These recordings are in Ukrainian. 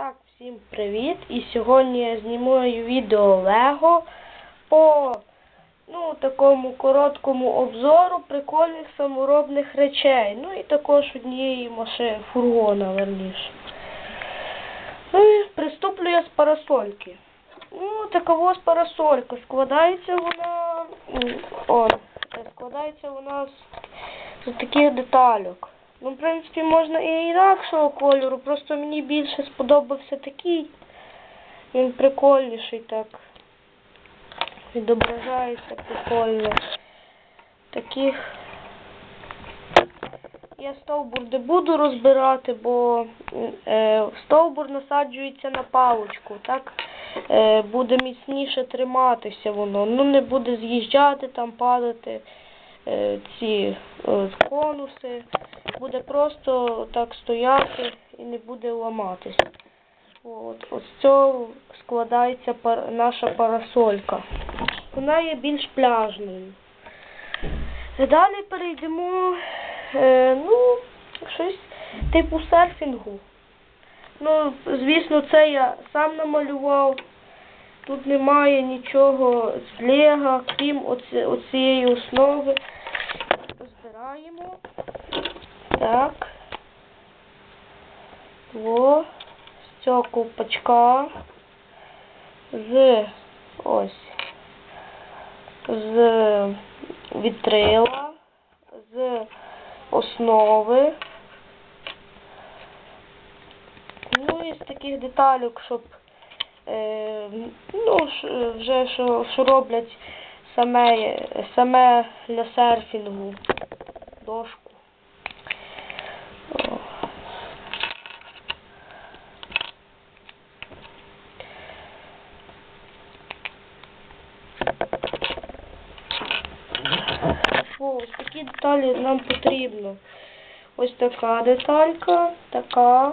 Так, всім привіт! І сьогодні я знімаю відео Лего по ну, такому короткому обзору прикольних саморобних речей. Ну і також однієї машини, фургона, верніше. Ну і приступлю я з парасольки. Ну, така ось парасолька. Складається вона. О, складається вона з, з таких детальок. Ну, в принципі, можна і інакшого кольору, просто мені більше сподобався такий. Він прикольніший так. Відображається прикольно. Таких я стовбур не буду розбирати, бо е, стовбур насаджується на паличку, так е, буде міцніше триматися воно. Ну не буде з'їжджати там, падати е, ці е, конуси. Буде просто так стояти і не буде ламатися. От, ось з цього складається пар, наша парасолька. Вона є більш пляжною. Далі перейдемо, е, ну, щось типу серфінгу. Ну, звісно, це я сам намалював. Тут немає нічого з Лего, крім оці, оцієї основи. Розбираємо. Так. Во. Цього ковпачка. З ось. З вітрила. З основи. Ну і з таких деталюк, щоб е, ну, вже що, що роблять саме, саме для серфінгу дошку. О. О, ось такі деталі нам потрібно. Ось така деталька, така.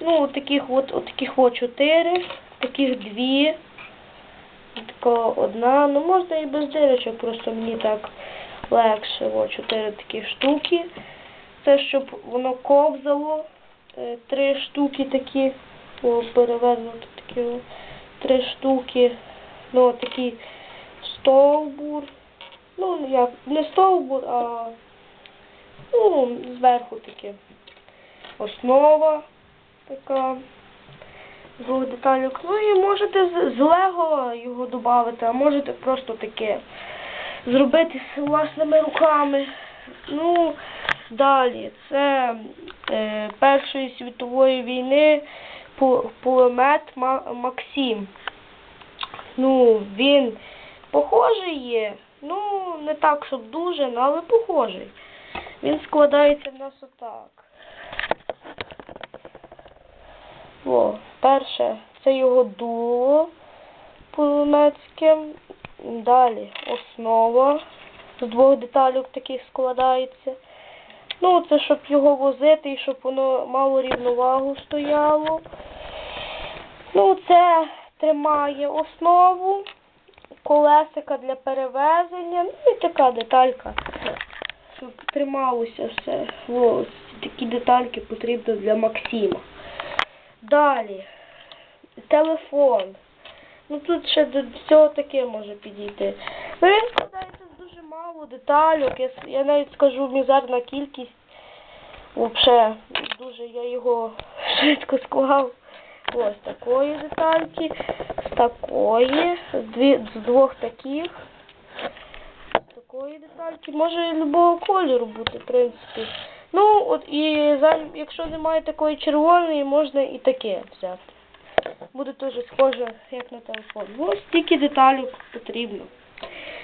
Ну, от таких от, от таких от чотири, таких дві. Така одна. Ну можна і без дирочок, просто мені так легше. О, чотири такі штуки. Це щоб воно ковзало. Е, Три штуки такі. О, перевернуто такі. Три штуки. Ну, такий стовбур. Ну, як, не стовбур, а ну, зверху таке. Основа така. Двох деталюк. Ну і можете з, з Лего його додати, а можете просто таке зробити власними руками. Ну, далі. Це е, Першої світової війни пулемет Максим. Ну, він похожий є. Ну, не так, щоб дуже, ну, але похожий. Він складається в нас отак. О, перше, це його дуло пулеметське. Далі основа. З двох деталюк таких складається. Ну, це щоб його возити і щоб воно мало рівновагу стояло. Ну, це тримає основу, колесика для перевезення, ну і така деталька, щоб трималося все. Ось такі детальки потрібно для Максима. Далі. Телефон. Ну тут ще до всього таке може підійти. Ну він складається з дуже мало детальок. Я, я навіть скажу мізерна кількість. Взагалі, дуже я його швидко склав. Ось такої детальки, з такої, з, двох таких, такої детальки. Може любого кольору бути, в принципі. Ну, от і якщо немає такої червоної, можна і таке взяти. Буде теж схоже, як на телефон. Ось стільки деталей потрібно.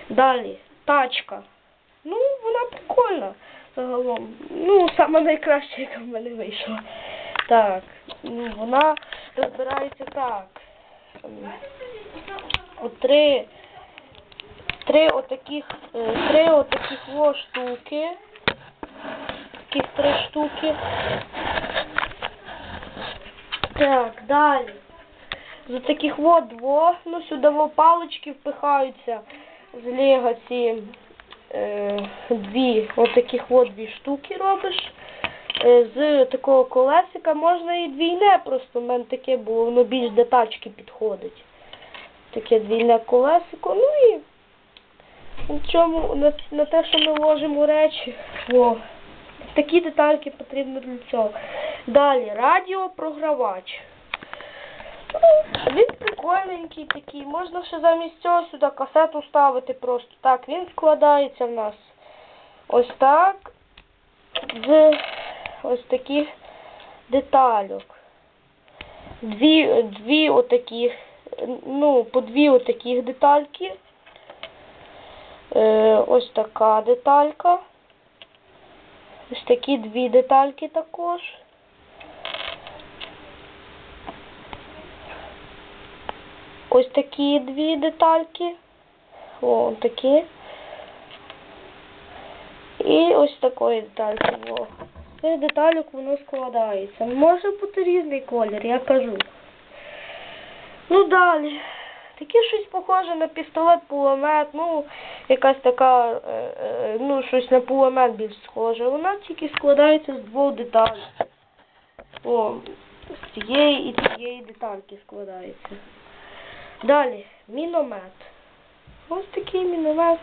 Далі, тачка. Ну, вона прикольна загалом. Ну, саме найкраща, яка в мене вийшла. Так, вона розбирається так. Три, три отаких, е, три отаких во штуки. Таких три штуки. Так, далі. З таких от двох, ну сюди во палички впихаються з лего ці е, дві, от таких от дві штуки робиш. Е, з такого колесика можна і двійне, просто в мене таке було, воно більш до тачки підходить. Таке двійне колесико. Ну і на чому, на, на те, що ми ложимо речі. О, такі детальки потрібно для цього. Далі, радіопрогравач. Ну, Він прикольненький такий. Можна ще замість цього сюди касету ставити просто. Так, він складається в нас ось так. Ось таких детальок. Дві, дві отаких, ну, по дві отаких детальки. Е, ось така деталька. Ось такі дві детальки також. Ось такі дві детальки. О, такі. І ось такої детальки. О. З цих деталек воно складається. Може бути різний колір, я кажу. Ну далі. Таке щось похоже на пістолет, пулемет, ну, якась така, е, е, ну, щось на пулемет більш схоже. Вона тільки складається з двох деталей. О, з цієї і цієї детальки складається. Далі, міномет. Ось такий міномет.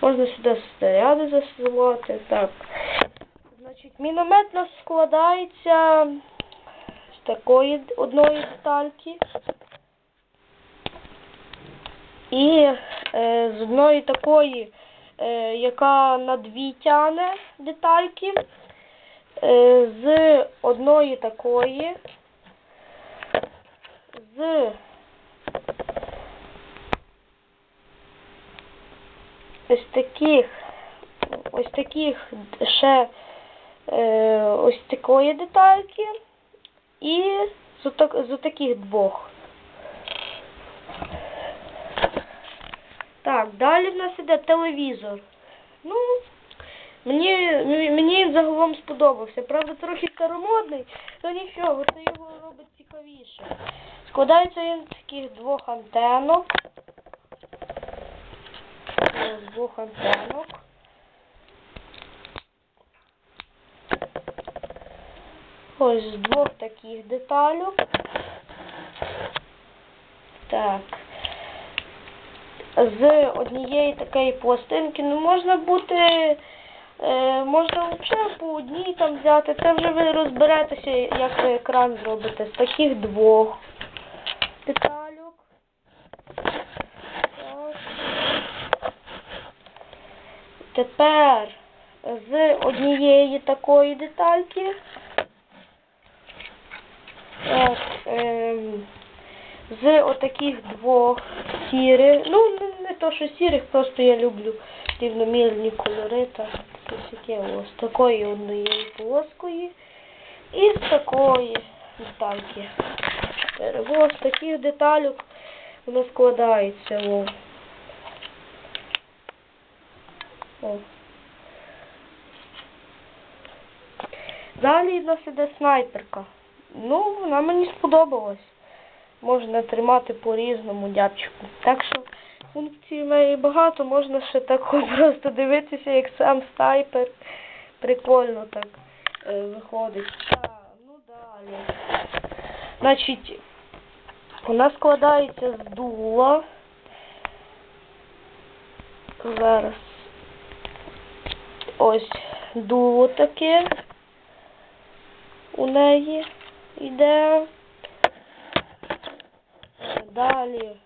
Можна сюди снаряди засувати. Так. Значить, міномет у нас складається з такої одної детальки. І е, з одної такої, е, яка на дві тяне детальки, е, з одної такої, з ось таких, ось таких ще е, ось такої детальки і з, отак, з отаких двох. Так, далі в нас іде телевізор. Ну, мені, мені мені він загалом сподобався. Правда, трохи старомодний, але нічого, це його робить цікавіше. Складається він з таких двох антенок. З двох антенок. Ось з двох таких деталюк. Так. З однієї такої пластинки, ну можна бути, е, можна взагалі по одній там взяти. Це вже ви розберетеся, як ви екран зробите. З таких двох деталюк. Тепер з однієї такої детальки. Так, ем, з отаких двох сірих. Ну, не, не то, що сірих, просто я люблю рівномірні кольори. Так, таке ось з такої однієї полоскої і з такої детальки. Ось таких деталюк воно складається. О. О. Далі в нас іде снайперка. Ну, вона мені сподобалась. Можна тримати по-різному дядчику. Так що функцій в неї багато, можна ще так просто дивитися, як сам снайпер. Прикольно так е, виходить. Так, ну далі. Значить, вона складається з дула. Зараз. Ось дуло таке у неї йде. Далі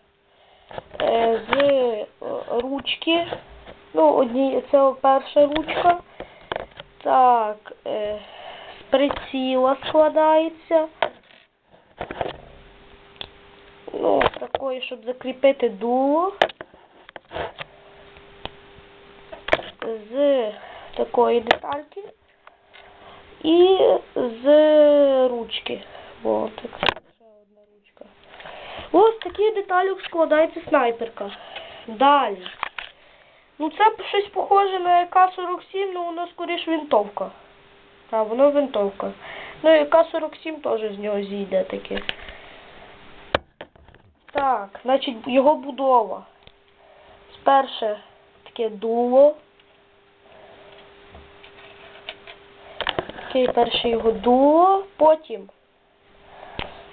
е, з е, ручки. Ну, одні, це перша ручка. Так, е, з приціла складається. Ну, такої, щоб закріпити дуло. З такої детальки. І з ручки. О, ще одна ручка. Ось такі деталюк складається снайперка. Далі. Ну це щось похоже на АК-47, але воно скоріш винтовка. Так, воно винтовка. Ну і АК-47 теж з нього зійде таке. Так, значить його будова. Сперше таке дуло. Таке перше його дуло, потім,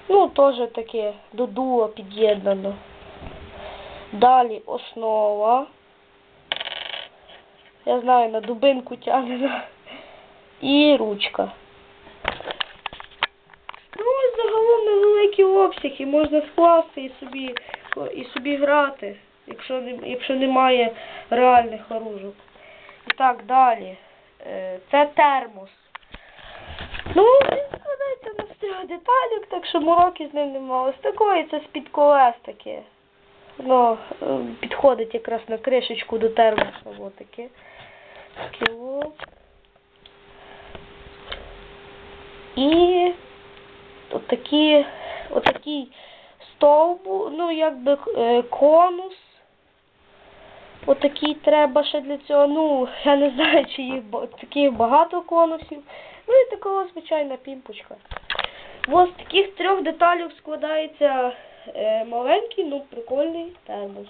ну, теж таке до дула під'єднано. Далі основа. Я знаю, на дубинку тягне. І ручка. Ну, ось загалом невеликий обсяг і можна скласти і собі, і собі грати, якщо, якщо немає реальних оружок. І так, далі. Е, Це термос. Ну, складається на з трьох так що мороки з ним нема. Ось такої це з-під колес таке. Воно е, підходить якраз на кришечку до термоса. Ось таке. Таке о. І отакі, отакий стовбу, ну якби е, конус. Отакий треба ще для цього. Ну, я не знаю, чи їх таких багато конусів. Ну і такого звичайна пімпочка. Ось з таких трьох деталей складається е, маленький, ну прикольний термос.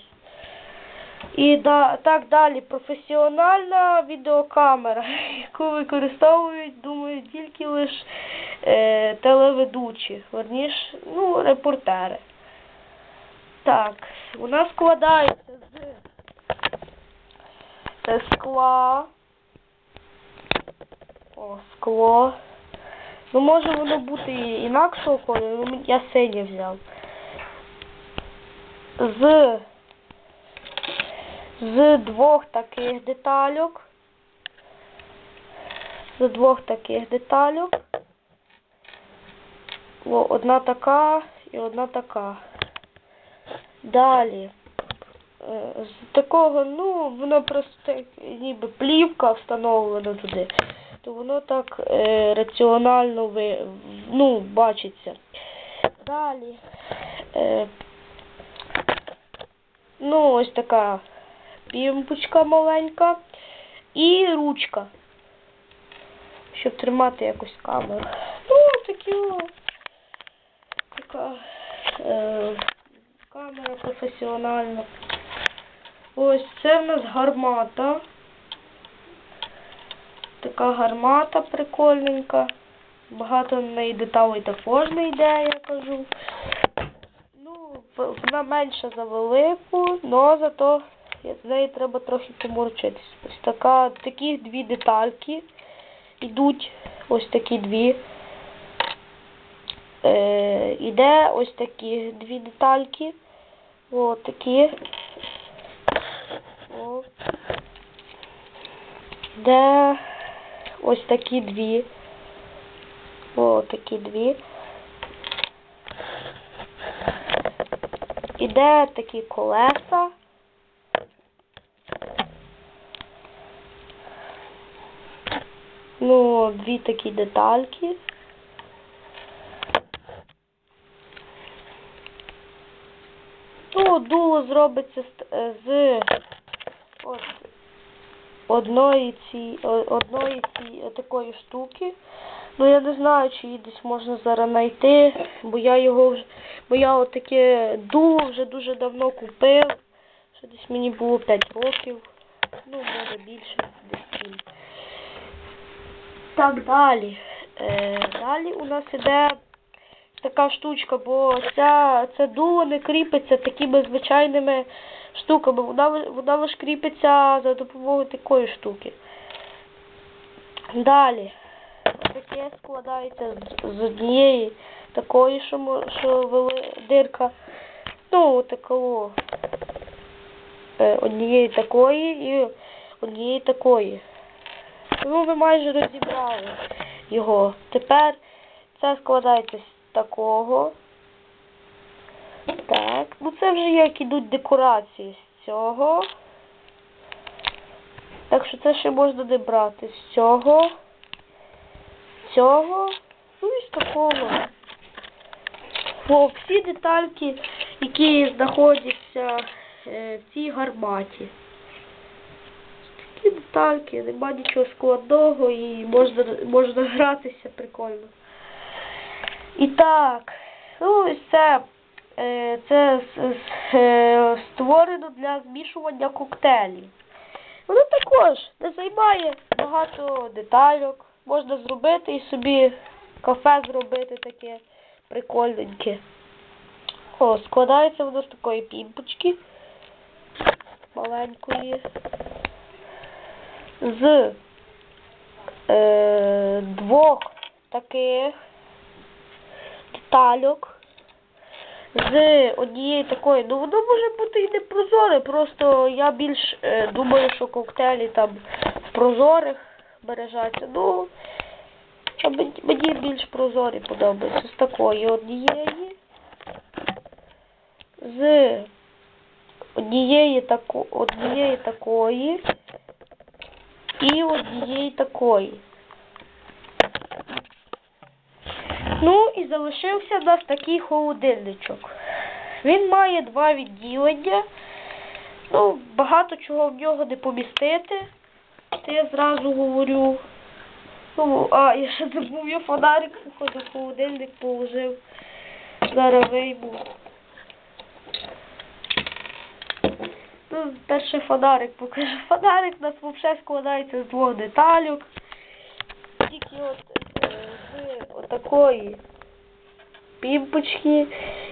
І да, так далі. Професіональна відеокамера, яку використовують, думаю, тільки лише е, телеведучі, верніш, ну, репортери. Так, вона складається з скла. О, скло. Ну, може воно бути інакшого кольору, ну, я синє взяв. З з двох таких детальок. З двох таких детальок. О, одна така і одна така. Далі. Е, З такого, ну, воно просто ніби плівка встановлена туди, то воно так е, раціонально ви, ну, бачиться. Далі. Е, ну, ось така пімпочка маленька і ручка, щоб тримати якось камеру. Ну, такі така е, камера професіональна. Ось це в нас гармата. Така гармата прикольненька. Багато на неї деталей також не йде, я кажу. Ну, вона менша за велику, але зато з неї треба трохи поморочитись. Ось така, такі дві детальки йдуть. Ось такі дві. Е, іде ось такі дві детальки. О, такі. О. Де ось такі дві. О, такі дві. Іде такі колеса. Ну, дві такі детальки. Ну, дуло зробиться з, от, одної ці, одної ці такої штуки. Ну я не знаю, чи її десь можна зараз знайти, бо я його вже, бо я отаке дуло вже дуже давно купив. Ще десь мені було 5 років. Ну, може більше, десь 7. Так, далі. Е, далі у нас іде така штучка, бо ця, це дуло не кріпиться такими звичайними штуками. Вона, вона лише кріпиться за допомогою такої штуки. Далі. Таке складається з, однієї такої, що, що вели, дирка. Ну, такого. Е, однієї такої і однієї такої. Ну, ви майже розібрали його. Тепер це складається з такого. Так. Ну це вже як ідуть декорації з цього. Так що це ще можна не брати з цього. Цього. Ну і з такого. О, всі детальки, які знаходяться е, в цій гарматі. Такі детальки, нема нічого складного і можна, можна гратися прикольно. І так, ну ось це, е, це с- с- е, створено для змішування коктейлів. Воно також не займає багато детальок, можна зробити і собі кафе зробити таке прикольненьке. О, складається воно з такої пімпочки маленької. З е, двох таких детальок. З однієї такої, ну воно може бути і не прозоре, просто я більш е, думаю, що коктейлі там в прозорих бережаться. Ну, мені більш прозорі подобаються. З такої однієї. З однієї тако, однієї такої і однієї такої. Ну і залишився у нас такий холодильничок. Він має два відділення. Ну, багато чого в нього не помістити. Це я зразу говорю. Ну, а, я ще забув, я фонарик походу в холодильник положив. Зараз вийму. Ну, перший фонарик покажу. Фонарик у нас взагалі складається з двох деталюк. Тільки от з отакої пімпочки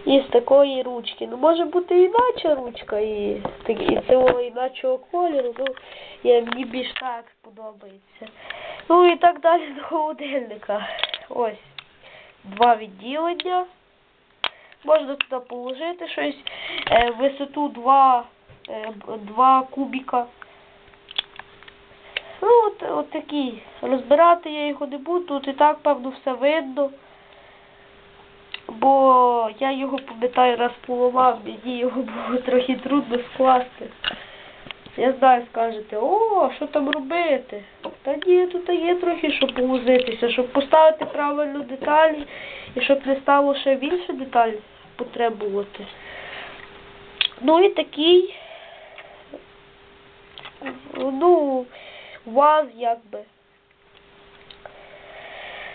і з такої ручки. Ну, може бути іначе ручка і, і цього іначого кольору. Ну, я, мені більш так подобається. Ну і так далі до холодильника. Ось. Два відділення. Можна туди положити щось. Е, висоту два, е, б- два кубіка. Ну, от, от такі. Розбирати я його не буду, тут і так, певно, все видно. Бо я його пам'ятаю раз поламав, мені його було трохи трудно скласти. Я знаю, скажете, о, що там робити? Та ні, тут є трохи що повозитися, щоб поставити правильно деталі і щоб не стало ще більше деталей потребувати. Ну і такий, ну, ваз якби.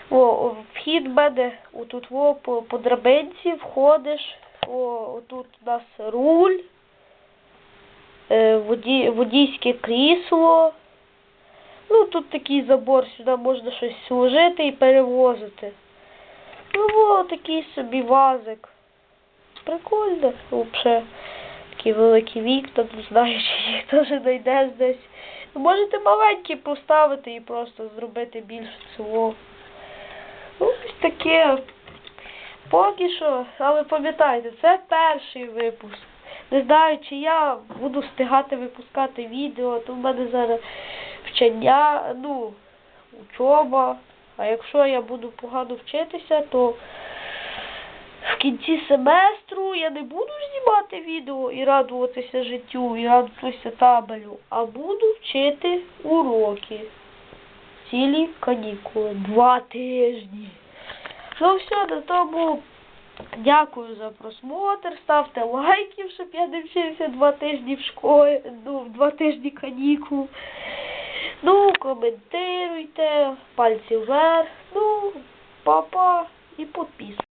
О, вхід мене отут во, по, по драбинці входиш. О, отут у нас руль, е, воді, водійське крісло. Ну, тут такий забор, сюди можна щось сложити і перевозити. Ну, о, такий собі вазик. Прикольно, взагалі. Такі великі вікна, знаю, чи їх теж знайдеш десь. Ну, можете маленькі поставити і просто зробити більше цього. Ну, ось таке. Поки що, але пам'ятайте, це перший випуск. Не знаю, чи я буду встигати випускати відео, то в мене зараз вчення, ну, учоба. А якщо я буду погано вчитися, то в кінці семестру я не буду знімати відео і радуватися життю, і радуватися табелю, а буду вчити уроки. Цілі канікули. Два тижні. Ну все, на тому дякую за просмотр. Ставте лайків, щоб я не вчився два тижні в школі, ну, два тижні канікул. Ну, коментуйте, пальці вверх, ну, папа і підписуйтесь.